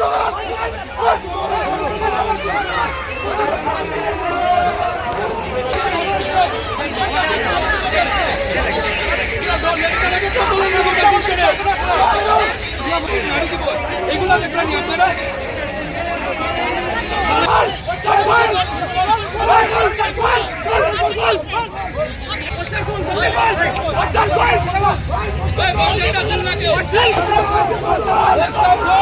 দেখবেন আপনারা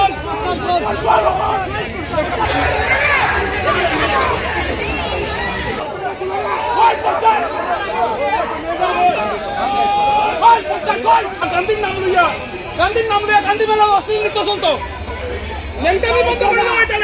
গান্ধীর নাম লইয়া গান্ধীর নাম লইয়া গান্ধী মেলা অশ্লীল নৃত্য চলতো লেংটামি বন্ধ করে দাও এটা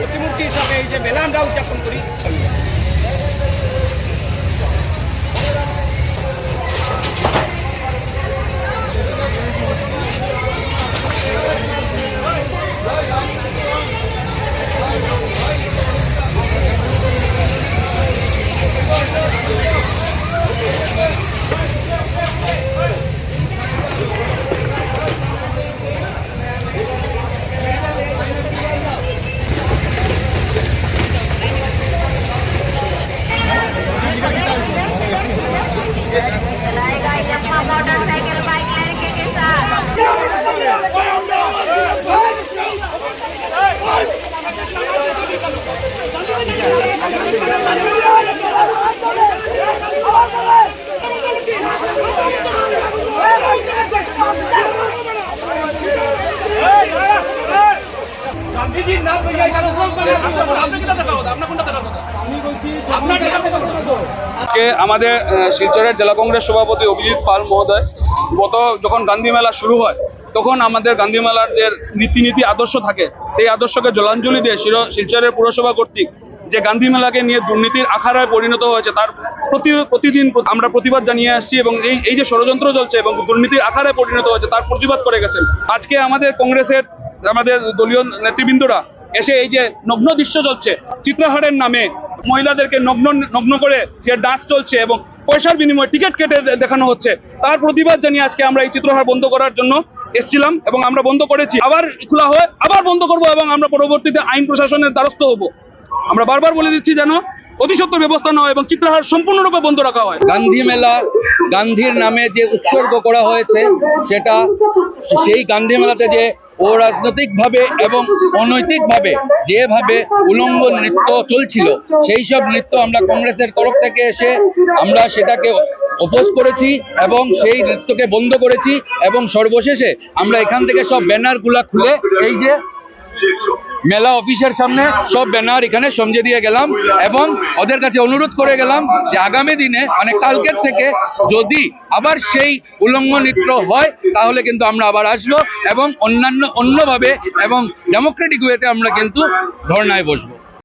প্রতিমূর্তি হিসাবে এই যে মেলা আমরা উদযাপন করি। আমাদের শিলচরের জেলা কংগ্রেস সভাপতি অভিজিৎ পাল মহোদয় গত যখন গান্ধী মেলা শুরু হয়, তখন আমাদের গান্ধী মেলার যে রীতিনীতি আদর্শ থাকে এই আদর্শকে জলাঞ্জলি দিয়ে শির- শিলচরের পুরসভা কর্তৃক যে গান্ধী মেলাকে নিয়ে দুর্নীতির আখাড়ায় পরিণত হয়েছে, তার প্রতি, প্রতিদিন আমরা প্রতিবাদ জানিয়ে আসছি এবং এই এই যে ষড়যন্ত্র চলছে এবং দুর্নীতির আখাড়ায় পরিণত হয়েছে, তার প্রতিবাদ করে গেছেন। আজকে আমাদের কংগ্রেসের, আমাদের দলীয় নেতৃবৃন্দরা এসে এই যে নগ্ন দৃশ্য চলছে, চিত্রহারের নামে মহিলাদেরকে নগ্ন নগ্ন করে যে ডান্স চলছে এবং পয়সার বিনিময়ে টিকিট কেটে দেখানো হচ্ছে, তার প্রতিবাদ জানিয়ে আজকে আমরা এই চিত্রহার বন্ধ করার জন্য এসেছিলাম এবং আমরা বন্ধ করেছি। আবার খোলা হয়, আবার বন্ধ করব এবং আমরা পরবর্তীতে আইন প্রশাসনের দ্বারস্থ হব। আমরা বারবার বলে দিচ্ছি যেন অতি সত্বর ব্যবস্থা হয় এবং চিত্রহার সম্পূর্ণরূপে বন্ধ রাখা হয়। গান্ধী মেলা, গান্ধীর নামে যে উৎসর্গ করা হয়েছে, সেটা সেই গান্ধী মেলাতে যে অরাজনৈতিকভাবে এবং অনৈতিকভাবে যেভাবে উলঙ্গ নৃত্য চলছিল সেই সব নৃত্য আমরা কংগ্রেসের তরফ থেকে এসে আমরা সেটাকে অপোজ করেছি এবং সেই নৃত্যকে বন্ধ করেছি এবং সর্বশেষে আমরা এখান থেকে সব ব্যানারগুলা খুলে এই যে মেলা অফিসের সামনে সব ব্যানার এখানে সমঝে দিয়ে গেলাম এবং ওদের কাছে অনুরোধ করে গেলাম যে আগামী দিনে মানে কালকের থেকে যদি আবার সেই উলঙ্গ নৃত্য হয় তাহলে কিন্তু আমরা আবার আসব এবং অন্যান্য অন্যভাবে এবং ডেমোক্রেটিক ওয়েতে আমরা কিন্তু ধর্নায় বসবো।